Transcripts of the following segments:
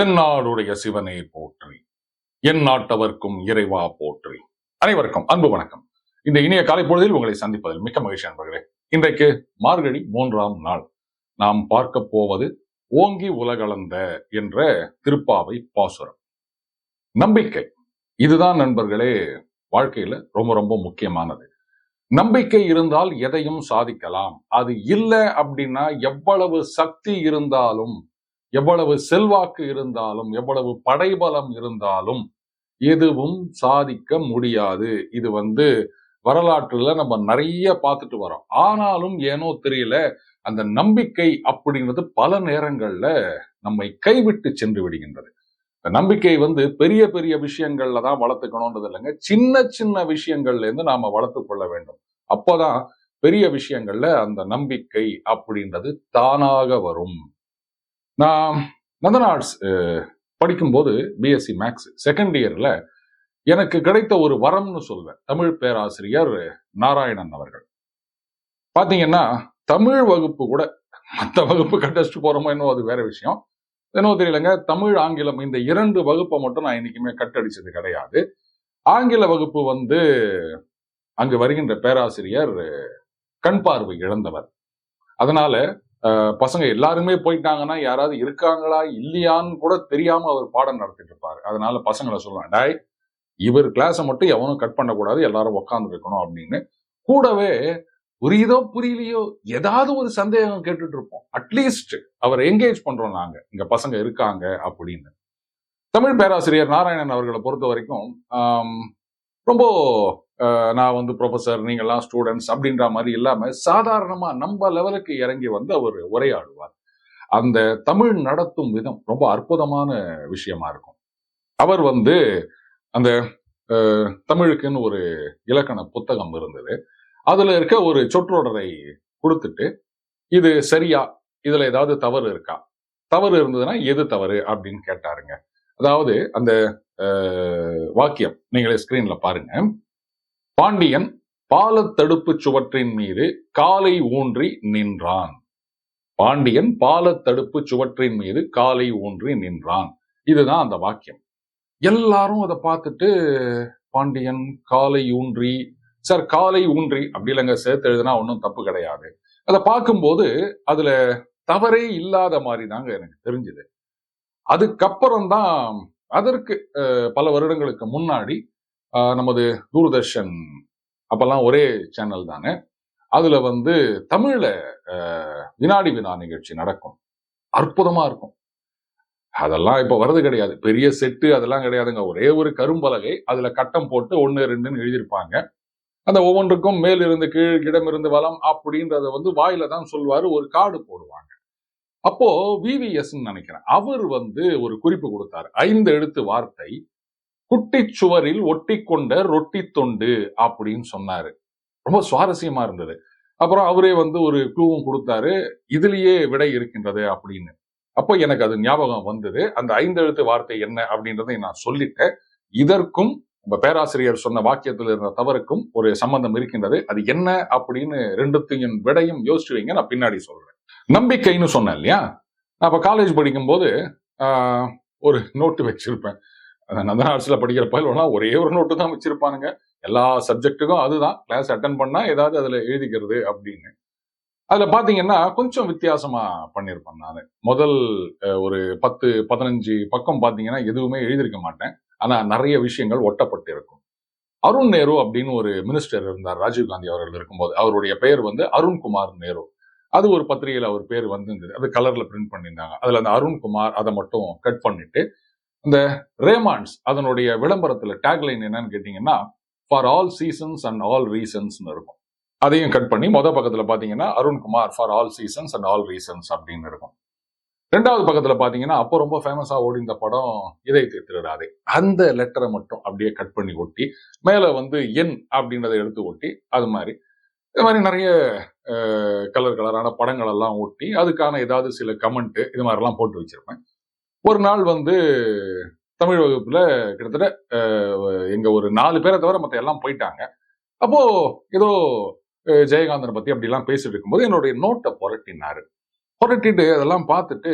தென்னாடுடைய சிவனே போற்றி என் நாட்டவர்க்கும் இறைவா போற்றி. அனைவருக்கும் அன்பு வணக்கம். இந்த இனிய காலை பொழுதில் உங்களை சந்திப்பதில் மிக்க மகிழ்ச்சி அன்பர்களே இன்றைக்கு மார்கழி மூன்றாம் நாள். நாம் பார்க்க போவது ஓங்கி உலகளந்த என்ற திருப்பாவை பாசுரம். நம்பிக்கை. இதுதான் நண்பர்களே வாழ்க்கையில ரொம்ப ரொம்ப முக்கியமானது. நம்பிக்கை இருந்தால் எதையும் சாதிக்கலாம். அது இல்லை அப்படின்னா எவ்வளவு சக்தி இருந்தாலும் எவ்வளவு செல்வாக்கு இருந்தாலும் எவ்வளவு படைபலம் இருந்தாலும் எதுவும் சாதிக்க முடியாது. இது வந்து வரலாற்றுல நம்ம நிறைய பார்த்துட்டு வரோம் ஆனாலும் ஏனோ தெரியல அந்த நம்பிக்கை அப்படின்றது பல நேரங்கள்ல நம்மை கைவிட்டு சென்று விடுகின்றது. இந்த நம்பிக்கை வந்து பெரிய பெரிய விஷயங்கள்ல தான் வளர்த்துக்கணும்ன்றது இல்லைங்க. சின்ன சின்ன விஷயங்கள்ல இருந்து நாம வளர்த்து கொள்ள வேண்டும். அப்போதான் பெரிய விஷயங்கள்ல அந்த நம்பிக்கை அப்படின்றது தானாக வரும். நான் நந்தன் ஆர்ட்ஸ் படிக்கும்போது பிஎஸ்சி மேக்ஸ் செகண்ட் இயர்ல எனக்கு கிடைத்த ஒரு வரம்னு சொல்வேன். தமிழ் பேராசிரியர் நாராயணன் அவர்கள். பாத்தீங்கன்னா தமிழ் வகுப்பு கூட மற்ற வகுப்பு கட்டடிச்சுட்டு போறோமோ என்னவோ அது வேற விஷயம். என்னவோ தெரியலங்க. தமிழ் ஆங்கிலம் இந்த இரண்டு வகுப்பை மட்டும் நான் இன்னைக்குமே கட்டடிச்சது கிடையாது. ஆங்கில வகுப்பு வந்து அங்கு வருகின்ற பேராசிரியர் கண் பார்வை இழந்தவர். அதனால பசங்க எல்லாருமே போயிட்டாங்கன்னா யாராவது இருக்காங்களா இல்லையான்னு கூட தெரியாம அவர் பாடம் நடத்திட்டு இருப்பாரு. அதனால பசங்களை சொல்லுவேன் டாய் இவர் கிளாஸை மட்டும் எவனும் கட் பண்ணக்கூடாது எல்லாரும் உட்கார்ந்து இருக்கணும் அப்படின்னு. கூடவே புரியுதோ புரியலையோ ஏதாவது ஒரு சந்தேகம் கேட்டுட்டு இருப்போம். அட்லீஸ்ட் அவர் என்கேஜ் பண்றோம் நாங்க. இங்க பசங்க இருக்காங்க அப்படின்னு. தமிழ் பேராசிரியர் நாராயணன் அவர்களை பொறுத்த வரைக்கும் ரொம்ப நான் வந்து ப்ரொஃபசர் நீங்கெல்லாம் ஸ்டூடெண்ட்ஸ் அப்படின்ற மாதிரி இல்லாம சாதாரணமா நம்ம லெவலுக்கு இறங்கி வந்து அவர் உரையாடுவார். அந்த தமிழ் நடத்தும் விதம் ரொம்ப அற்புதமான விஷயமா இருக்கும். அவர் வந்து அந்த தமிழுக்குன்னு ஒரு இலக்கண புத்தகம் இருந்தது. அதுல இருக்க ஒரு சொற்றொடரை கொடுத்துட்டு இது சரியா? இதுல ஏதாவது தவறு இருக்கா? தவறு இருந்ததுன்னா எது தவறு அப்படின்னு கேட்டாருங்க. அதாவது அந்த வாக்கியம் நீங்களே ஸ்க்ரீனில் பாருங்க. பாண்டியன் பாலத்தடுப்பு சுவற்றின் மீது காலை ஊன்றி நின்றான். பாண்டியன் பாலத்தடுப்பு சுவற்றின் மீது காலை ஊன்றி நின்றான். இதுதான் அந்த வாக்கியம். எல்லாரும் அதை பார்த்துட்டு பாண்டியன் காலை ஊன்றி சார் காலை ஊன்றி அப்படி இல்லைங்க சேர்த்து எழுதுனா ஒன்றும் தப்பு கிடையாது. அதை பார்க்கும்போது அதுல தவறே இல்லாத மாதிரி தாங்க எனக்கு தெரிஞ்சுது. அதுக்கப்புறம் தான் அதற்கு அஹ், பல வருடங்களுக்கு முன்னாடி நமது தூர்தர்ஷன் அப்பெல்லாம் ஒரே சேனல் தானே. அதுல வந்து தமிழில் வினாடி வினா நிகழ்ச்சி நடக்கும். அற்புதமா இருக்கும். அதெல்லாம் இப்போ வர்றது கிடையாது. பெரிய செட்டு அதெல்லாம் கிடையாதுங்க. ஒரே ஒரு கரும்பலகை அதுல கட்டம் போட்டு ஒன்று ரெண்டுன்னு எழுதியிருப்பாங்க. அந்த ஒவ்வொன்றுக்கும் மேலிருந்து கீழ் இடமிருந்து வளம் அப்படின்றத வந்து வாயில தான் சொல்வார். ஒரு கார்டு போடுவாங்க. அப்போ விவிஎஸ்ன்னு நினைக்கிறேன். அவர் வந்து ஒரு குறிப்பு கொடுத்தாரு. ஐந்து எழுத்து வார்த்தை குட்டிச் சுவரில் ஒட்டி கொண்ட ரொட்டி தொண்டு அப்படின்னு சொன்னாரு. ரொம்ப சுவாரஸ்யமா இருந்தது. அப்புறம் அவரே வந்து ஒரு க்ளூவும் கொடுத்தாரு. இதுலயே விடை இருக்கின்றது அப்படின்னு. அப்போ எனக்கு அது ஞாபகம் வந்தது. அந்த ஐந்து எழுத்து வார்த்தை என்ன அப்படின்றதை நான் சொல்லிட்டேன். இதற்கும் நம்ம பேராசிரியர் சொன்ன வாக்கியத்தில் இருந்த தவறுக்கும் ஒரு சம்பந்தம் இருக்கின்றது. அது என்ன அப்படின்னு ரெண்டுத்தையும் விடையும் யோசிச்சு வைங்க நான் பின்னாடி சொல்றேன். நம்பிக்கைன்னு சொன்னேன் இல்லையா? நான் இப்போ காலேஜ் படிக்கும்போது ஆஹ், ஒரு நோட்டு வச்சிருப்பேன். நந்தன் ஆர்ட்ஸ்ல படிக்கிற பயிலாம் ஒரே ஒரு நோட்டு தான் வச்சிருப்பானுங்க. எல்லா சப்ஜெக்ட்டுக்கும் அதுதான். கிளாஸ் அட்டன் பண்ணா ஏதாவது அதுல எழுதிக்கிறது அப்படின்னு. அதுல பார்த்தீங்கன்னா கொஞ்சம் வித்தியாசமா பண்ணியிருப்பேன் நான். முதல் ஒரு பத்து பதினஞ்சு பக்கம் பார்த்தீங்கன்னா எதுவுமே எழுதியிருக்க மாட்டேன். ஆனா நிறைய விஷயங்கள் ஒட்டப்பட்டு இருக்கும். அருண் நேரு அப்படின்னு ஒரு மினிஸ்டர் இருந்தார் ராஜீவ் காந்தி அவர்கள் இருக்கும்போது. அவருடைய பெயர் வந்து அருண்குமார் நேரு. அது ஒரு பத்திரிகையில் அவர் பேர் வந்திருந்தது. அது கலர்ல பிரிண்ட் பண்ணியிருந்தாங்க. அதுல அந்த அருண்குமார் அதை மட்டும் கட் பண்ணிட்டு இந்த ரேமான்ஸ் அதனுடைய விளம்பரத்துல டேக்லைன் என்னன்னு கேட்டீங்கன்னா for all seasons and all ரீசன்ஸ்னு இருக்கும். அதையும் கட் பண்ணி மொதல் பக்கத்தில் பார்த்தீங்கன்னா Arunkumar for all seasons and all reasons அப்படின்னு இருக்கும். ரெண்டாவது பக்கத்துல பார்த்தீங்கன்னா அப்போ ரொம்ப ஃபேமஸாக ஓடி இந்த படம் இதை திருடாதே அந்த லெட்டரை மட்டும் அப்படியே கட் பண்ணி ஒட்டி மேலே வந்து என் அப்படின்றத எடுத்து ஒட்டி அது மாதிரி. இது மாதிரி நிறைய கலர் கலரான படங்கள் எல்லாம் ஒட்டி அதுக்கான ஏதாவது சில கமெண்ட்டு இது மாதிரிலாம் போட்டு வச்சிருப்பேன். ஒரு நாள் வந்து தமிழ் வகுப்புல கிட்டத்தட்ட எங்க ஒரு நாலு பேரை தவிர மற்ற எல்லாம் போயிட்டாங்க. அப்போ ஏதோ ஜெயகாந்தனை பத்தி அப்படிலாம் பேசிட்டு இருக்கும்போது என்னுடைய நோட்டை புரட்டினாரு. புரட்டிட்டு அதெல்லாம் பார்த்துட்டு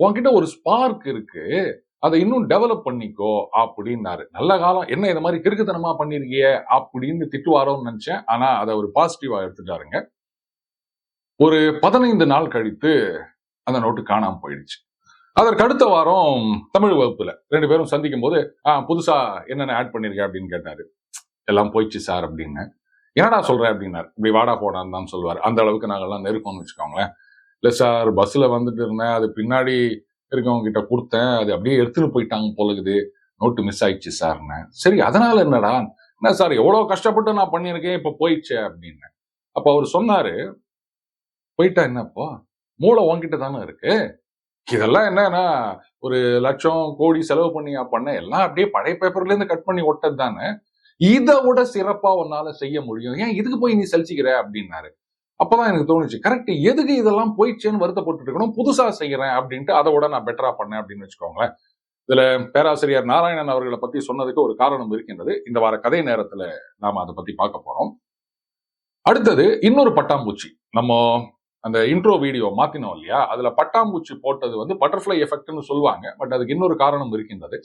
உன்கிட்ட ஒரு ஸ்பார்க் இருக்கு. அதை இன்னும் டெவலப் பண்ணிக்கோ அப்படின்னாரு. நல்ல காலம். என்ன இந்த மாதிரி கிறுக்குத்தனமா பண்ணிருக்கிய? அப்படின்னு திட்டுவாரோன்னு நினைச்சேன். ஆனா அதை ஒரு பாசிட்டிவா எடுத்துட்டாருங்க. ஒரு பதினைந்து நாள் கழித்து அந்த நோட்டு காணாம போயிடுச்சு. அதற்கு அடுத்த வாரம் தமிழ் வகுப்புல ரெண்டு பேரும் சந்திக்கும் போது ஆஹ் புதுசா என்னென்ன ஆட் பண்ணிருக்கேன் அப்படின்னு கேட்டாரு. எல்லாம் போயிடுச்சு சார் அப்படின்னு. என்னடா சொல்றேன் அப்படின்னாரு. இப்படி வாடா போடான்னு தான் சொல்லுவார். அந்த அளவுக்கு நாங்கள்லாம் நெருக்கம்னு வச்சுக்கோங்களேன். இல்ல சார் பஸ்ல வந்துட்டு இருந்தேன். அது பின்னாடி இருக்கவங்க கிட்ட கொடுத்தேன். அது அப்படியே எடுத்துட்டு போயிட்டாங்க போலகுது நோட்டு மிஸ் ஆயிடுச்சு சார்னு. சரி அதனால என்னடா? என்ன சார் எவ்வளவு கஷ்டப்பட்டு நான் பண்ணியிருக்கேன்? இப்ப போயிடுச்சு அப்படின்னு. அப்ப அவர் சொன்னாரு போயிட்டா என்னப்பா மூளை உன்கிட்ட தானே இருக்கு. இதெல்லாம் என்னன்னா ஒரு லட்சம் கோடி செலவு பண்ணி பண்ண எல்லாம் அப்படியே பழைய பேப்பர்ல இருந்து கட் பண்ணி ஒட்டது தானே? இதை விட சிறப்பா உன்னால செய்ய முடியும். ஏன் இதுக்கு போய் நீ சலிச்சுக்கிற அப்படின்னாரு. அப்பதான் எனக்கு தோணுச்சு கரெக்ட் எதுக்கு இதெல்லாம் போயிடுச்சேன்னு வருத்தப்பட்டு இருக்கணும் புதுசா செய்யறேன் அப்படின்ட்டு அதை விட நான் பெட்டரா பண்ணேன் அப்படின்னு வச்சுக்கோங்களேன். இதுல பேராசிரியர் நாராயணன் அவர்களை பத்தி சொன்னதுக்கு ஒரு காரணம் இருக்கின்றது. இந்த வார கதை நேரத்துல நாம அதை பத்தி பார்க்க போறோம். அடுத்தது இன்னொரு பட்டாம்பூச்சி. நம்ம அந்த இன்ட்ரோ வீடியோ மாத்தினோம் இல்லையா? அதுல பட்டாம்பூச்சி போட்டது வந்து பட்டர்ஃப்ளை எஃபெக்ட்னு சொல்லுவாங்க. பட் அதுக்கு இன்னொரு காரணம் இருக்கின்றது.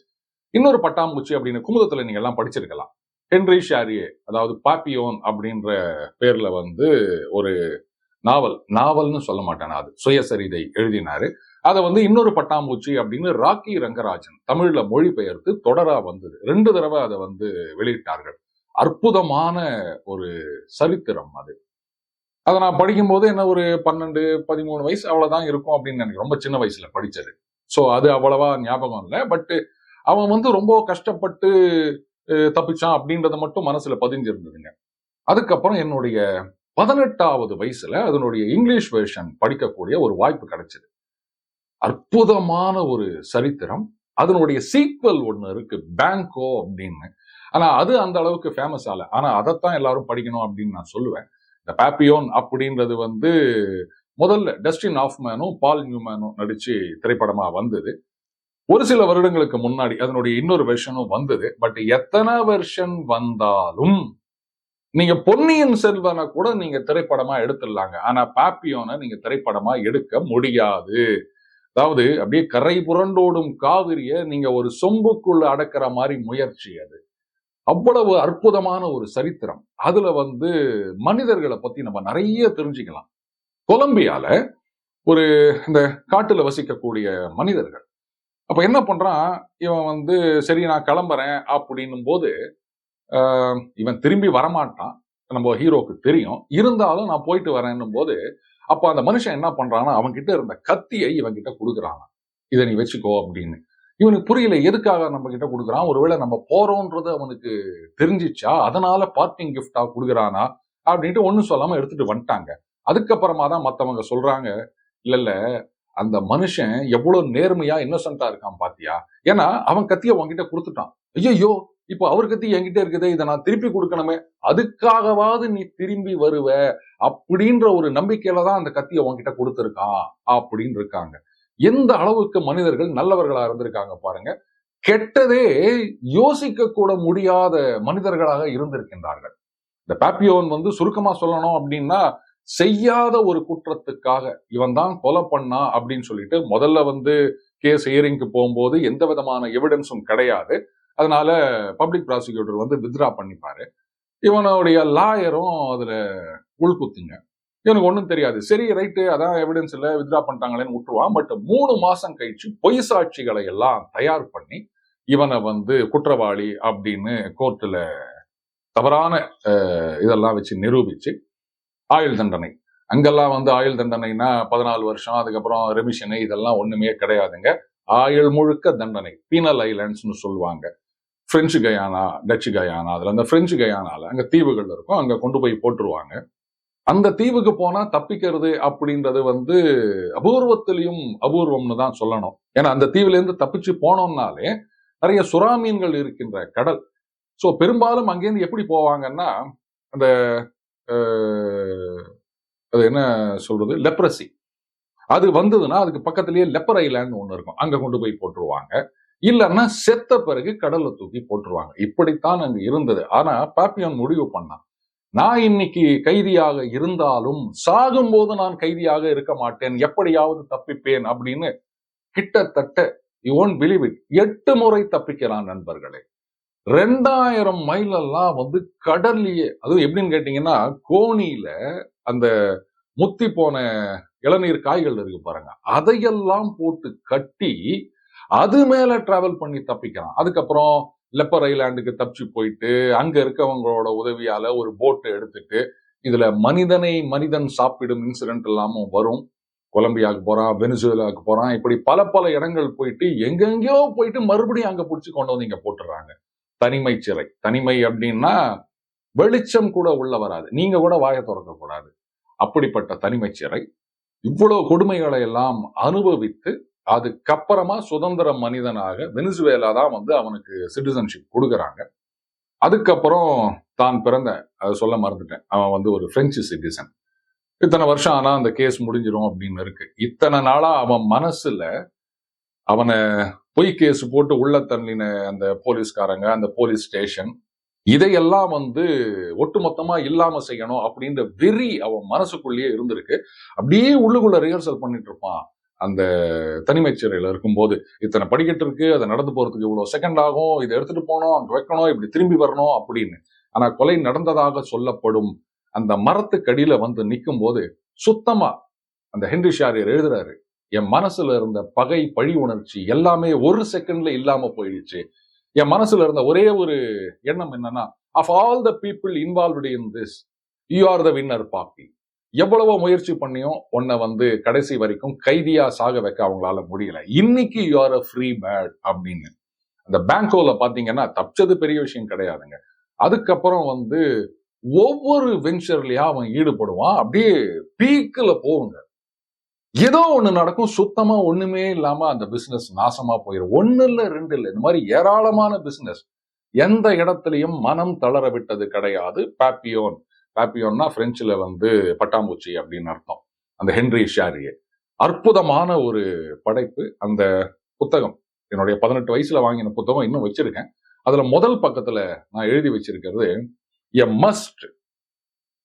இன்னொரு பட்டாம்பூச்சி அப்படின்னு குமுதத்துல நீங்க எல்லாம் படிச்சிருக்கலாம். ஹென்ரி ஷாரியே அதாவது பாப்பியோன் அப்படின்ற பேர்ல வந்து ஒரு நாவல். நாவல்னு சொல்ல மாட்டேன் அது. சுயசரிதை எழுதினாரு. அதை வந்து இன்னொரு பட்டாம்பூச்சி அப்படின்னு ராக்கி ரங்கராஜன் தமிழ்ல மொழிபெயர்த்து தொடரா வந்தது. ரெண்டு தடவை அதை வந்து வெளியிட்டார்கள். அற்புதமான ஒரு சரித்திரம் அது. அதை நான் படிக்கும்போது என்ன ஒரு பன்னெண்டு பதிமூணு வயசு அவ்வளோதான் இருக்கும் அப்படின்னு எனக்கு ரொம்ப சின்ன வயசுல படித்தது ஸோ அது அவ்வளவா ஞாபகம் இல்லை. பட்டு அவன் வந்து ரொம்ப கஷ்டப்பட்டு தப்பிச்சான் அப்படின்றத மட்டும் மனசுல பதிஞ்சிருந்ததுங்க. அதுக்கப்புறம் என்னுடைய பதினெட்டாவது வயசுல அதனுடைய இங்கிலீஷ் வேர்ஷன் படிக்கக்கூடிய ஒரு வாய்ப்பு கிடைச்சது. அற்புதமான ஒரு சரித்திரம். அதனுடைய சீக்வல் ஒன்று இருக்கு பேங்கோ அப்படின்னு. ஆனா அது அந்த அளவுக்கு ஃபேமஸ் ஆகல. ஆனா அதைத்தான் எல்லாரும் படிக்கணும் அப்படின்னு நான் சொல்லுவேன். இந்த பாப்பியோன் அப்படின்றது வந்து முதல்ல டஸ்டின் ஆஃப்மேனும் பால் நியூமேனும் நடிச்சு திரைப்படமா வந்தது. ஒரு சில வருடங்களுக்கு முன்னாடி அதனுடைய இன்னொரு வெர்ஷனும் வந்தது. பட் எத்தனை வெர்ஷன் வந்தாலும் நீங்க பொன்னியின் செல்வனை கூட நீங்க திரைப்படமா எடுத்துடலாங்க. ஆனா பாப்பியோனை நீங்க திரைப்படமா எடுக்க முடியாது. அதாவது அப்படியே கரை புரண்டோடும் காவிரிய நீங்க ஒரு சொம்புக்குள்ள அடக்கிற மாதிரி முயற்சி அது. அவ்வளவு அற்புதமான ஒரு சரித்திரம். அதுல வந்து மனிதர்களை பத்தி நம்ம நிறைய தெரிஞ்சுக்கலாம். கொலம்பியால ஒரு இந்த காட்டுல வசிக்கக்கூடிய மனிதர்கள். அப்ப என்ன பண்றான்? இவன் வந்து சரி நான் கிளம்புறேன் அப்படின்னும் போது இவன் திரும்பி வரமாட்டான். நம்ம ஹீரோக்கு தெரியும். இருந்தாலும் நான் போயிட்டு வரேன்னும் போது அப்ப அந்த மனுஷன் என்ன பண்றான்னா அவன்கிட்ட இருந்த கத்தியை இவன் கிட்ட கொடுக்குறான். இதை நீ வச்சுக்கோ அப்படின்னு. இவனுக்கு புரியல எதுக்காக நம்ம கிட்ட கொடுக்குறான்? ஒருவேளை நம்ம போறோன்றது அவனுக்கு தெரிஞ்சிச்சா? அதனால பார்ட்டிங் கிஃப்டா கொடுக்குறானா? அப்படின்ட்டு ஒன்றும் சொல்லாம எடுத்துட்டு வந்துட்டாங்க. அதுக்கப்புறமா தான் மத்தவங்க சொல்றாங்க இல்ல இல்ல அந்த மனுஷன் எவ்வளவு நேர்மையா இன்னசென்ட்டா இருக்கான் பாத்தியா? ஏன்னா அவன் கத்திய உன்கிட்ட கொடுத்துட்டான். ஐயோ இப்போ அவர் கத்தி என்கிட்ட இருக்குது இதை நான் திருப்பி கொடுக்கணுமே. அதுக்காகவாவது நீ திரும்பி வருவ. அப்படின்ற ஒரு நம்பிக்கையில தான் அந்த கத்தியை உன்கிட்ட கொடுத்துருக்கான் அப்படின்னு இருக்காங்க. எந்த அளவுக்கு மனிதர்கள் நல்லவர்களாக இருந்திருக்காங்க பாருங்க. கெட்டதே யோசிக்க கூட முடியாத மனிதர்களாக இருந்திருக்கின்றார்கள். இந்த பாப்பியோன் வந்து சுருக்கமா சொல்லணும் அப்படின்னா செய்யாத ஒரு குற்றத்துக்காக இவன் தான் கொலை பண்ணா அப்படின்னு சொல்லிட்டு முதல்ல வந்து கேஸ் ஹியரிங்க்கு போகும்போது எந்த விதமான எவிடன்ஸும் கிடையாது. அதனால பப்ளிக் ப்ராசிக்யூட்டர் வந்து வித்ரா பண்ணிப்பாரு. இவனுடைய லாயரும் அதுல உள்குத்துங்க. இவனுக்கு ஒன்றும் தெரியாது. சரி ரைட்டு அதான் எவிடன்ஸ் இல்லை வித்ரா பண்ணிட்டாங்களேன்னு விட்டுருவான் பட் மூணு மாசம் கழிச்சு பொய் சாட்சிகளை எல்லாம் தயார் பண்ணி இவனை வந்து குற்றவாளி அப்படின்னு கோர்ட்டில் தவறான இதெல்லாம் வச்சு நிரூபிச்சு ஆயுள் தண்டனை. அங்கெல்லாம் வந்து ஆயுள் தண்டனைனா பதினாலு வருஷம் அதுக்கப்புறம் ரெமிஷனு இதெல்லாம் ஒண்ணுமே கிடையாதுங்க. ஆயுள் முழுக்க தண்டனை பீனல் ஐலாண்ட்ஸ்னு சொல்லுவாங்க. பிரெஞ்சு கயானா டச்சு கயானா அதுல அந்த பிரெஞ்சு கயானால அங்க தீவுகள் இருக்கும். அங்க கொண்டு போய் போட்டுருவாங்க. அந்த தீவுக்கு போனா தப்பிக்கிறது அப்படின்றது வந்து அபூர்வத்திலையும் அபூர்வம்னு தான் சொல்லணும். ஏன்னா அந்த தீவுல இருந்து தப்பிச்சு போனோம்னாலே நிறைய சுறாமீன்கள் இருக்கின்ற கடல். ஸோ பெரும்பாலும் அங்கேருந்து எப்படி போவாங்கன்னா அந்த அது என்ன சொல்றது? லெப்ரசி அது வந்ததுன்னா அதுக்கு பக்கத்துலயே லெப்பர் ஐலாண்ட் ஒன்று இருக்கும். அங்க கொண்டு போய் போட்டுருவாங்க. இல்லைன்னா செத்த பிறகு கடல்ல தூக்கி போட்டுருவாங்க. இப்படித்தான் அங்க இருந்தது. ஆனா பாப்பியன் முடிவு பண்ணான். நான் இன்னைக்கு கைதியாக இருந்தாலும் சாகும்போது நான் கைதியாக இருக்க மாட்டேன். எப்படியாவது தப்பிப்பேன் அப்படின்னு கிட்டத்தட்ட யூ ஒன்ட் பிலீவ் இட் எட்டு முறை தப்பிக்கிறான் நண்பர்களே. ரெண்டாயிரம் மைல் எல்லாம் வந்து கடல்லையே அதுவும் எப்படின்னு கேட்டீங்கன்னா கோணியில அந்த முத்தி போன இளநீர் காய்கள் இருக்கு பாருங்க. அதையெல்லாம் போட்டு கட்டி அது மேல டிராவல் பண்ணி தப்பிக்கிறான். அதுக்கப்புறம் லெப்பர் ஐலாண்டுக்கு தப்பிச்சு போயிட்டு அங்க இருக்கவங்களோட உதவியால ஒரு போட்டை எடுத்துட்டு இதுல மனிதனை மனிதன் சாப்பிடும் இன்சிடென்ட் இல்லாமல் வரும். கொலம்பியாவுக்கு போறான் வெனிசுவேலாவுக்கு போறான் இப்படி பல பல இடங்கள் போயிட்டு எங்கெங்கேயோ போயிட்டு மறுபடியும் அங்க பிடிச்சி கொண்டு வந்து இங்க போட்டுறாங்க. தனிமை சிறை தனிமை அப்படின்னா வெளிச்சம் கூட உள்ள வராது. நீங்க கூட வாயை திறக்க கூடாது. அப்படிப்பட்ட தனிமை சிறை இவ்வளவு கொடுமைகளை எல்லாம் அனுபவித்து அதுக்கப்புறமா சுதந்திர மனிதனாக வெனிசுவேலா தான் வந்து அவனுக்கு சிட்டிசன்ஷிப் கொடுக்குறாங்க. அதுக்கப்புறம் தான் பிறந்த அதை சொல்ல மறந்துட்டேன். அவன் வந்து ஒரு பிரெஞ்சு சிட்டிசன் இத்தனை வருஷம் ஆனா அந்த கேஸ் முடிஞ்சிடும் அப்படின்னு இருக்கு. இத்தனை நாளா அவன் மனசுல அவனை பொய் கேஸ் போட்டு உள்ள தள்ளின அந்த போலீஸ்காரங்க அந்த போலீஸ் ஸ்டேஷன் இதையெல்லாம் வந்து ஒட்டுமொத்தமா இல்லாம செய்யணும் அப்படின்ற வெறி அவன் மனசுக்குள்ளேயே இருந்திருக்கு. அப்படியே உள்ளுக்குள்ள ரிஹர்சல் பண்ணிட்டு இருப்பான். அந்த தனிமை சிறையில இருக்கும்போது இத்தனை படிக்கட்டு இருக்கு அதை நடந்து போறதுக்கு இவ்வளவு செகண்ட் ஆகும் இதை எடுத்துட்டு போனோம் அங்க வைக்கணும் இப்படி திரும்பி வரணும் அப்படின்னு. ஆனா கொலை நடந்ததாக சொல்லப்படும் அந்த மரத்துக்கடியில் வந்து நிற்கும் போது சுத்தமா அந்த ஹென்ரி ஷாரியர் எழுதுறாரு என் மனசுல இருந்த பகை பழி உணர்ச்சி எல்லாமே ஒரு செகண்ட்ல இல்லாம போயிடுச்சு. என் மனசுல இருந்த ஒரே ஒரு எண்ணம் என்னன்னா of all the people involved in this you are the winner party எவ்வளவோ முயற்சி பண்ணியும் உன்னை வந்து கடைசி வரைக்கும் கைதியா சாக வைக்க அவங்களால முடியல. இன்னைக்கு you are a free bird அப்படின்னு. அந்த பேங்கோல பாத்தீங்கன்னா தப்பிச்சது பெரிய விஷயம் கிடையாதுங்க. அதுக்கப்புறம் வந்து ஒவ்வொரு வெஞ்சர்லயா அவன் ஈடுபடுவான். அப்படியே பீக்கில் போகுங்க. ஏதோ ஒண்ணு நடக்கும். சுத்தமா ஒண்ணுமே இல்லாம அந்த பிசினஸ் நாசமா போயிடும் ஒன்னு இல்ல ரெண்டு இல்ல. இந்த மாதிரி ஏராளமான பிசினஸ் எந்த இடத்துலயும் மனம் தளர விட்டது கிடையாது. பாப்பியோன் பாப்பியோன்னா ஃப்ரெஞ்சில் வந்து பட்டாம்பூச்சி அப்படின்னு அர்த்தம். அந்த ஹென்ரி ஷாரியே. அற்புதமான ஒரு படைப்பு அந்த புத்தகம். என்னுடைய பதினெட்டு வயசுல வாங்கின புத்தகம் இன்னும் வச்சிருக்கேன். அதுல முதல் பக்கத்துல நான் எழுதி வச்சிருக்கிறது a must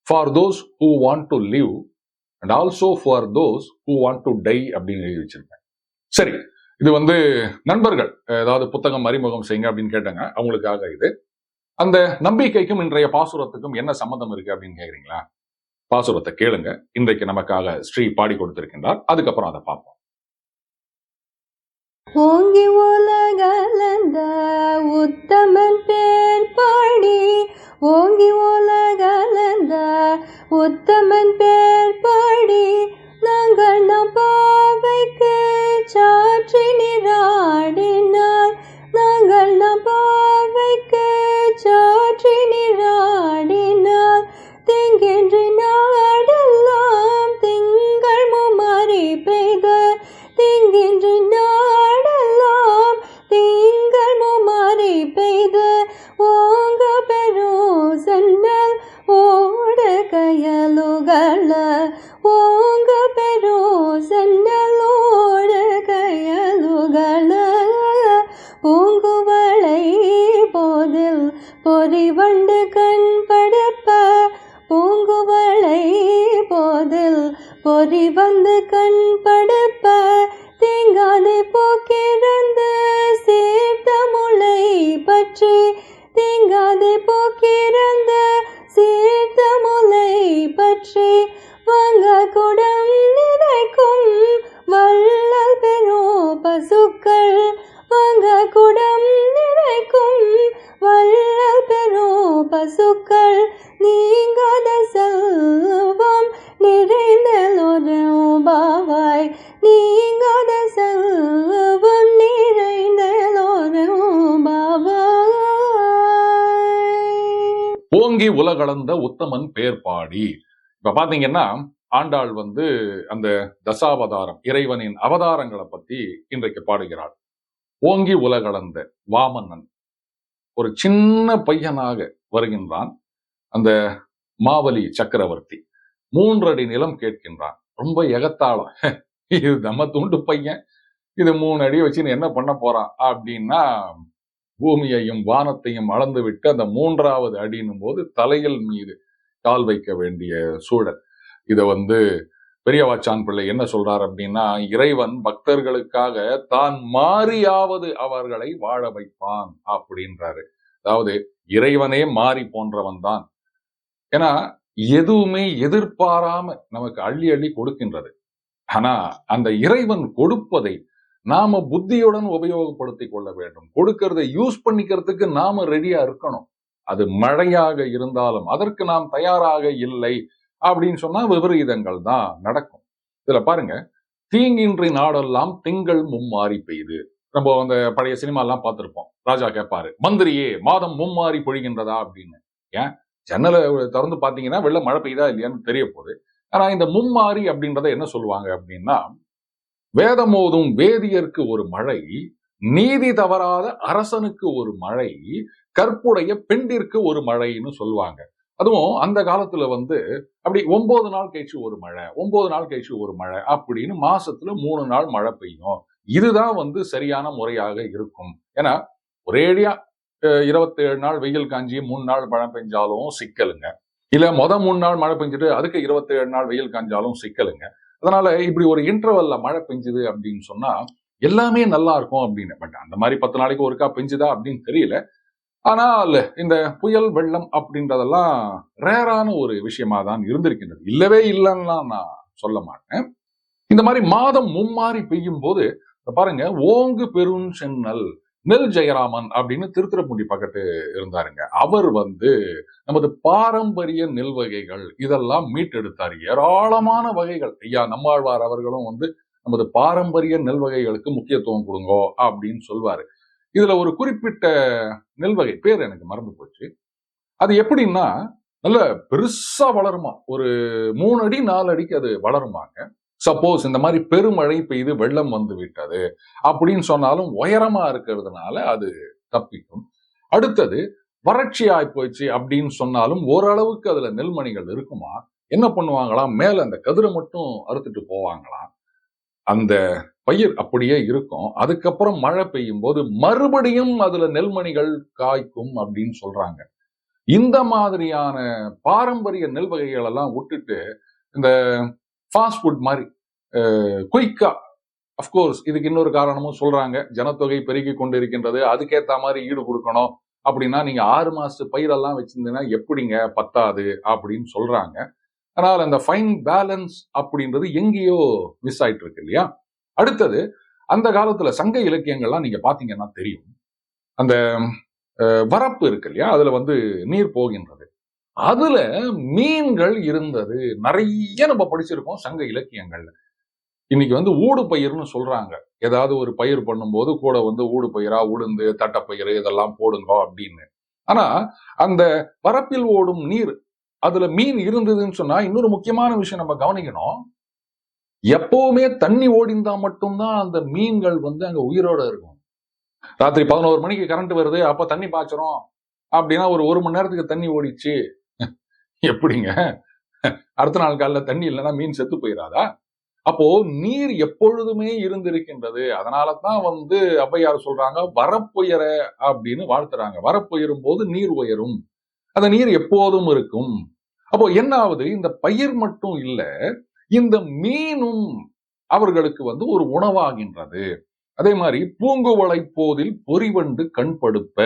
for those who want to live and also for those who want to die அப்படின்னு எழுதி வச்சிருக்கேன். சரி இது வந்து நண்பர்கள் ஏதாவது புத்தகம் அறிமுகம் செய்யுங்க அப்படின்னு கேட்டாங்க. அவங்களுக்காக இது. அந்த நம்பிக்கைக்கும் இன்றைய பாசுரத்துக்கும் என்ன சம்மந்தம் இருக்கு அப்படின்னு கேக்குறீங்களா? பாசுரத்தை கேளுங்க. இன்றைக்கு நமக்காக ஸ்ரீ பாடி கொடுத்திருக்கின்றார். அதுக்கப்புறம் அதை பார்ப்போம். ஓங்கி உலகலந்த உத்தமன் பேர் பாடி. ஓங்கி உலகலந்த உத்தமன் பேர் பாடி. நாங்கள் நம் பாவைக்கு சாற்றி நிராடின கயலுகள ஓங்க பெரோ சன்னல் ஓட கயலுகள பூங்குவளை போதில் பொறிவண்டு கண் படப்ப பூங்குவளை சொத்துக்கள் நீங்காத செல்வம் நிறைந்தலொரு பாவாய் நீங்காத செல்வம் நிறைந்தலொரு பாவாய் ஓங்கி உலகளந்த உத்தமன் பேர் பாடி. இப்ப பாத்தீங்கன்னா ஆண்டாள் வந்து அந்த தசாவதாரம் இறைவனின் அவதாரங்களை பத்தி இன்றைக்கு பாடுகிறாள். ஓங்கி உலகளந்த வாமன்னன். ஒரு சின்ன பையனாக வருகின்றான். அந்த மாவலி சக்கரவர்த்தி மூன்றடி நிலம் கேட்கின்றான். ரொம்ப எகத்தாளம். இது நம்ம துண்டு பையன். இது மூணு அடி வச்சு என்ன பண்ண போறான் அப்படின்னா பூமியையும் வானத்தையும் அளந்து விட்டு அந்த மூன்றாவது அடின்னும் போது தலையில் மீது கால் வைக்க வேண்டிய சூழல். இதை வந்து பெரியவாச்சான் பிள்ளை என்ன சொல்றார் அப்படின்னா இறைவன் பக்தர்களுக்காக தான் மாறியாவது அவர்களை வாழ வைப்பான் அப்படின்றாரு. அதாவது இறைவனே மாறி போன்றவன் தான். ஏன்னா எதுவுமே எதிர்பாராம நமக்கு அள்ளி அள்ளி கொடுக்கின்றது. ஆனா அந்த இறைவன் கொடுப்பதை நாம புத்தியுடன் உபயோகப்படுத்திக் கொள்ள வேண்டும். கொடுக்கறதை யூஸ் பண்ணிக்கிறதுக்கு நாம ரெடியா இருக்கணும். அது மழையாக இருந்தாலும் அதற்கு நாம் தயாராக இல்லை அப்படின்னு சொன்னா விபரீதங்கள் தான் நடக்கும். இதுல பாருங்க தீங்கின்றி நாடெல்லாம் திங்கள் மும்மாறி பெய்து. நம்ம அந்த பழைய சினிமா எல்லாம் பார்த்திருப்போம். ராஜா கேட்பாரு மந்திரியே மாதம் மும்மாறி பொழிகின்றதா? அப்படின்னு. ஏன்? ஜன்னலை திறந்து பாத்தீங்கன்னா வெள்ள மழை பெய்யுதா இல்லையான்னு தெரிய போகுது ஆனா இந்த மும்மாறி அப்படின்றத என்ன சொல்லுவாங்க அப்படின்னா வேதமோதும் வேதியருக்கு ஒரு மழை நீதி தவறாத அரசனுக்கு ஒரு மழை கற்புடைய பெண்டிற்கு ஒரு மழைன்னு சொல்லுவாங்க. அதுவும் அந்த காலத்துல வந்து அப்படி ஒன்பது நாள் கழிச்சு ஒரு மழை ஒன்பது நாள் கழிச்சு ஒரு மழை அப்படின்னு மாசத்துல மூணு நாள் மழை பெய்யும். இதுதான் வந்து சரியான முறையாக இருக்கும். ஏன்னா ஒரேடியா இருபத்தேழு நாள் வெயில் காஞ்சி மூணு நாள் மழை பெஞ்சாலும் சிக்கலுங்க. இல்ல மொத மூணு நாள் மழை பெஞ்சிட்டு அதுக்கு இருபத்தி ஏழு நாள் வெயில் காஞ்சாலும் சிக்கலுங்க. அதனால இப்படி ஒரு இன்டர்வல்ல மழை பெஞ்சுது அப்படின்னு சொன்னா எல்லாமே நல்லா இருக்கும் அப்படின்னு. பட் அந்த மாதிரி பத்து நாளைக்கு ஒருக்கா பெஞ்சுதா அப்படின்னு தெரியல. ஆனால் இந்த புயல் வெள்ளம் அப்படின்றதெல்லாம் ரேரான ஒரு விஷயமா தான் இருந்திருக்கின்றது. இல்லவே இல்லைன்னா நான் சொல்ல மாட்டேன். இந்த மாதிரி மாதம் மும்மாறி பெய்யும் போது பாருங்க ஓங்கு பெரும் சென்னல் நெல் ஜெயராமன் அப்படின்னு திருத்துறைப்பூண்டி பக்கத்து இருந்தாருங்க. அவர் வந்து நமது பாரம்பரிய நெல் வகைகள் இதெல்லாம் மீட்டெடுத்தார். ஏராளமான வகைகள். ஐயா நம்மாழ்வார் அவர்களும் வந்து நமது பாரம்பரிய நெல் வகைகளுக்கு முக்கியத்துவம் கொடுங்கோ அப்படின்னு சொல்வாரு. இதுல ஒரு குறிப்பிட்ட நெல் வகை பேர் எனக்கு மறந்து போச்சு. அது எப்படின்னா நல்ல பெருசா வளருமா. ஒரு மூணு அடி நாலு அடிக்கு அது வளருமாங்க. சப்போஸ் இந்த மாதிரி பெருமழை பெய்து வெள்ளம் வந்து விட்டது அப்படின்னு சொன்னாலும் உயரமா இருக்கிறதுனால அது தப்பிக்கும். அடுத்தது வறட்சி போச்சு அப்படின்னு சொன்னாலும் ஓரளவுக்கு அதுல நெல்மணிகள் இருக்குமா? என்ன பண்ணுவாங்களாம்? மேல அந்த கதிரை மட்டும் அறுத்துட்டு போவாங்களாம். அந்த பயிர் அப்படியே இருக்கும். அதுக்கப்புறம் மழை பெய்யும் போது மறுபடியும் அதுல நெல்மணிகள் காய்க்கும் அப்படின்னு சொல்றாங்க. இந்த மாதிரியான பாரம்பரிய நெல் வகைகள் எல்லாம் விட்டுட்டு இந்த ஃபாஸ்ட் ஃபுட் மாதிரி குயிக்கா அஃப்கோர்ஸ் இதுக்கு இன்னொரு காரணமும் சொல்றாங்க. ஜனத்தொகை பெருகி கொண்டு இருக்கின்றது அதுக்கேத்த மாதிரி ஈடு கொடுக்கணும். அப்படின்னா நீங்க ஆறு மாசத்து பயிரெல்லாம் வச்சிருந்தீங்கன்னா எப்படிங்க? பத்தாது அப்படின்னு சொல்றாங்க. ஆனால் அந்த ஃபைன் பேலன்ஸ் அப்படின்றது எங்கேயோ மிஸ் ஆயிட்டு இருக்கு இல்லையா? அடுத்தது அந்த காலத்துல சங்க இலக்கியங்கள்லாம் நீங்க பாத்தீங்கன்னா தெரியும். அந்த வரப்பு இருக்கு இல்லையா? அதுல வந்து நீர் போகின்றது. அதுல மீன்கள் இருந்தது. நிறைய நம்ம படிச்சிருக்கோம் சங்க இலக்கியங்கள்ல. இன்னைக்கு வந்து ஊடு பயிர்னு சொல்றாங்க. ஏதாவது ஒரு பயிர் பண்ணும்போது கூட வந்து ஊடு பயிரா உளுந்து தட்டப்பயிர் இதெல்லாம் போடுங்க அப்படின்னு. ஆனா அந்த பரப்பில் ஓடும் நீர் அதுல மீன் இருந்ததுன்னு சொன்னா இன்னொரு முக்கியமான விஷயம் நம்ம கவனிக்கணும். எப்பவுமே தண்ணி ஓடிந்தா மட்டும்தான் அந்த மீன்கள் வந்து அங்க உயிரோட இருக்கும். ராத்திரி பதினோரு மணிக்கு கரண்ட் வருது அப்ப தண்ணி பாய்ச்சறோம் அப்படின்னா ஒரு ஒரு மணி நேரத்துக்கு தண்ணி ஓடிச்சு. எப்படிங்க? அடுத்த நாள் காலைல தண்ணி இல்லைன்னா மீன் செத்து போயிடாதா அப்போ நீர் எப்பொழுதுமே இருந்திருக்கின்றது. அதனால தான் வந்து ஔவையார் சொல்றாங்க வரப்புயர அப்படின்னு வாழ்த்துறாங்க. வரப்புயரும் போது நீர் உயரும். அந்த நீர் எப்போதும் இருக்கும். அப்போ என்ன ஆகுது இந்த பயிர் மட்டும் இல்ல இந்த மீனும் அவர்களுக்கு வந்து ஒரு உணவாகின்றது. அதே மாதிரி பூங்குவளை போதில் பொறிவண்டு கண்படுப்ப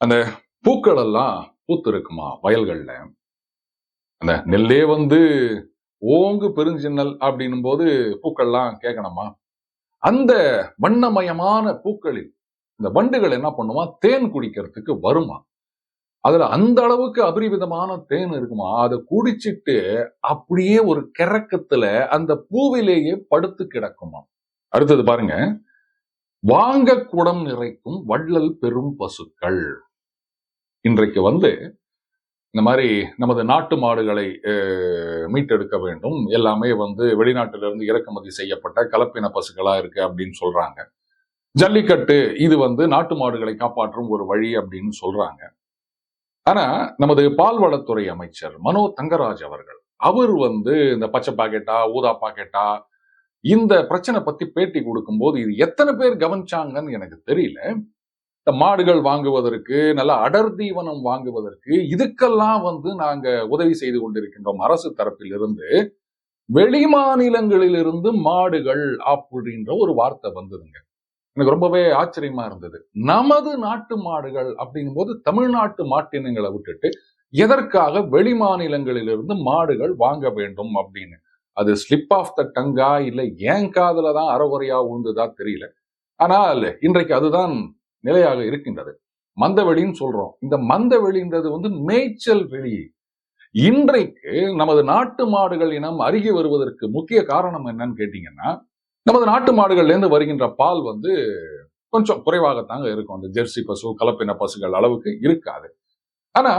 அந்த பூக்கள் எல்லாம் பூத்து இருக்குமா வயல்கள்ல? அந்த நெல்லே வந்து ஓங்கு பெருஞ்சின்னல் அப்படின்னும் போது பூக்கள்லாம் கேட்கணுமா? அந்த வண்ணமயமான பூக்களில் இந்த வண்டுகள் என்ன பண்ணுமா? தேன் குடிக்கிறதுக்கு வருமா? அதுல அந்த அளவுக்கு அபரிவிதமான தேன் இருக்குமா? அதை குடிச்சிட்டு அப்படியே ஒரு கிறக்கத்துல அந்த பூவிலேயே படுத்து கிடக்குமா? அடுத்தது பாருங்க. வாங்க குடம் நிறைக்கும் வள்ளல் பெரும் பசுக்கள். இன்றைக்கு வந்து இந்த மாதிரி நமது நாட்டு மாடுகளை மீட்டெடுக்க வேண்டும். எல்லாமே வந்து வெளிநாட்டிலிருந்து இறக்குமதி செய்யப்பட்ட கலப்பின பசுக்களா இருக்கு அப்படின்னு சொல்றாங்க. ஜல்லிக்கட்டு இது வந்து நாட்டு மாடுகளை காப்பாற்றும் ஒரு வழி அப்படின்னு சொல்றாங்க. ஆனா நமது பால்வளத்துறை அமைச்சர் மனோ தங்கராஜ் அவர்கள் அவர் வந்து இந்த பச்சை பாக்கெட்டா ஊதா பாக்கெட்டா இந்த பிரச்சனை பத்தி பேட்டி கொடுக்கும்போது இது எத்தனை பேர் கவனிச்சாங்கன்னு எனக்கு தெரியல. இந்த மாடுகள் வாங்குவதற்கு நல்ல அடர் தீவனம் வாங்குவதற்கு இதுக்கெல்லாம் வந்து நாங்க உதவி செய்து கொண்டிருக்கின்றோம் அரசு தரப்பில் இருந்து வெளி மாநிலங்களிலிருந்து மாடுகள் அப்படின்ற ஒரு வார்த்தை வந்ததுங்க. எனக்கு ரொம்பவே ஆச்சரியமா இருந்தது. நமது நாட்டு மாடுகள் அப்படிங்கும் போது தமிழ்நாட்டு மாட்டினங்களை விட்டுட்டு எதற்காக வெளி மாநிலங்களிலிருந்து மாடுகள் வாங்க வேண்டும்? அப்படின்னு. அது ஸ்லிப் ஆஃப் த டங்கா இல்லை ஏன் காதுல தான் அறகுறையா உழுந்ததா தெரியல. ஆனால் இன்றைக்கு அதுதான் நிலையாக இருக்கின்றது. மந்தவெளின்னு சொல்றோம். இந்த மந்தவெளின்றது வந்து மேய்ச்சல் வெளி. இன்றைக்கு நமது நாட்டு மாடுகள் இனம் அருகே வருவதற்கு முக்கிய காரணம் என்னன்னு கேட்டீங்கன்னா நமது நாட்டு மாடுகள்ல இருந்து வருகின்ற பால் வந்து கொஞ்சம் குறைவாகத்தாங்க இருக்கும். அந்த ஜெர்சி பசு கலப்பின பசுகள் அளவுக்கு இருக்காது. ஆனா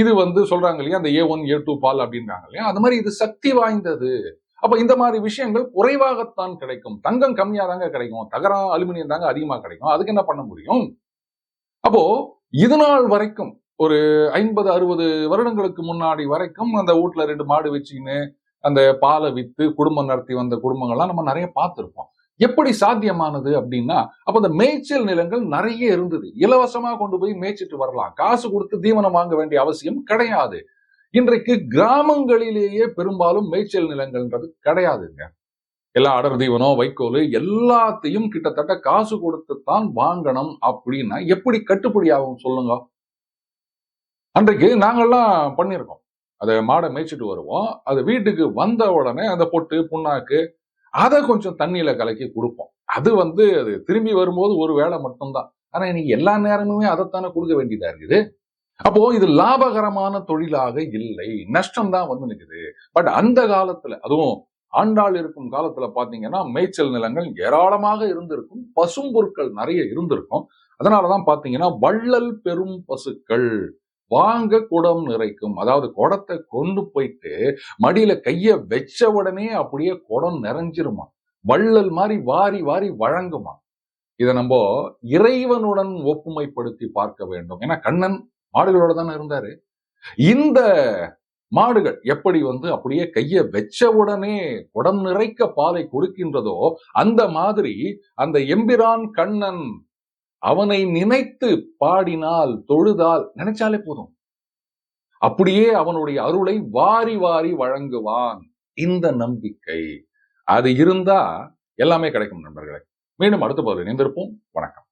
இது வந்து சொல்றாங்க இல்லையா அந்த ஏ ஒன் ஏ டூ பால் அப்படின்றாங்க இல்லையா அது மாதிரி இது சக்தி வாய்ந்தது. அப்போ இந்த மாதிரி விஷயங்கள் குறைவாகத்தான் கிடைக்கும். தங்கம் கம்மியாக தாங்க கிடைக்கும். தகரம் அலுமினியம் தாங்க அதிகமா கிடைக்கும். அதுக்கு என்ன பண்ண முடியும்? அப்போ இது நாள் வரைக்கும் ஒரு ஐம்பது அறுபது வருடங்களுக்கு முன்னாடி வரைக்கும் அந்த வீட்டில் ரெண்டு மாடு வச்சுக்கின்னு அந்த பாலை வித்து குடும்பம் நடத்தி வந்த குடும்பங்கள்லாம் நம்ம நிறைய பார்த்திருப்போம். எப்படி சாத்தியமானது அப்படின்னா அப்ப அந்த மேய்ச்சல் நிலங்கள் நிறைய இருந்தது. இலவசமா கொண்டு போய் மேய்ச்சிட்டு வரலாம். காசு கொடுத்து தீவனம் வாங்க வேண்டிய அவசியம் கிடையாது. இன்றைக்கு கிராமங்களிலேயே பெரும்பாலும் மேய்ச்சல் நிலங்கள்ன்றது கிடையாதுங்க. எல்லா அடர் தீவனம் வைக்கோல் எல்லாத்தையும் கிட்டத்தட்ட காசு கொடுத்துத்தான் வாங்கணும் அப்படின்னா எப்படி கட்டுப்படி ஆகும் சொல்லுங்க? அன்றைக்கு நாங்கெல்லாம் பண்ணியிருக்கோம். அதை மாடை மேய்ச்சிட்டு வருவோம். அது வீட்டுக்கு வந்த உடனே அந்த பொட்டு புண்ணாக்கு அதை கொஞ்சம் தண்ணியில கலக்கி கொடுப்போம். அது வந்து அது திரும்பி வரும்போது ஒரு வேளை மட்டும்தான். ஆனா இன்னைக்கு எல்லா நேரமுமே அதைத்தானே கொடுக்க வேண்டியதா இருக்குது? அப்போ இது லாபகரமான தொழிலாக இல்லை. நஷ்டம் தான் வந்து நிக்குது. பட் அந்த காலத்துல அதுவும் ஆண்டாள் இருக்கும் காலத்துல பாத்தீங்கன்னா மேய்ச்சல் நிலங்கள் ஏராளமாக இருந்திருக்கும். பசும் பொருட்கள் நிறைய இருந்திருக்கும். அதனாலதான் பாத்தீங்கன்னா வள்ளல் பெரும் பசுக்கள் வாங்க குடம் நிறைக்கும். அதாவது குடத்தை கொண்டு போயிட்டு மடியில கைய வச்ச உடனே அப்படியே குடம் நிறைஞ்சிருமா? வள்ளல் மாதிரி வாரி வாரி வழங்குமா? இதை நம்ம இறைவனுடன் ஒப்புமைப்படுத்தி பார்க்க வேண்டும். ஏன்னா கண்ணன் மாடுகளோட தானே இருந்தாரு. இந்த மாடுகள் எப்படி வந்து அப்படியே கைய வச்ச உடனே குடம் நிறைக்க பாலை கொடுக்கின்றதோ அந்த மாதிரி அந்த எம்பிரான் கண்ணன் அவனை நினைத்து பாடினால் தொழுதால் நினைச்சாலே போதும். அப்படியே அவனுடைய அருளை வாரி வாரி வழங்குவான் இந்த நம்பிக்கை. அது இருந்தா எல்லாமே கிடைக்கும் நண்பர்களே. மீண்டும் அடுத்த பகுதியில் இணைந்திருப்போம். வணக்கம்.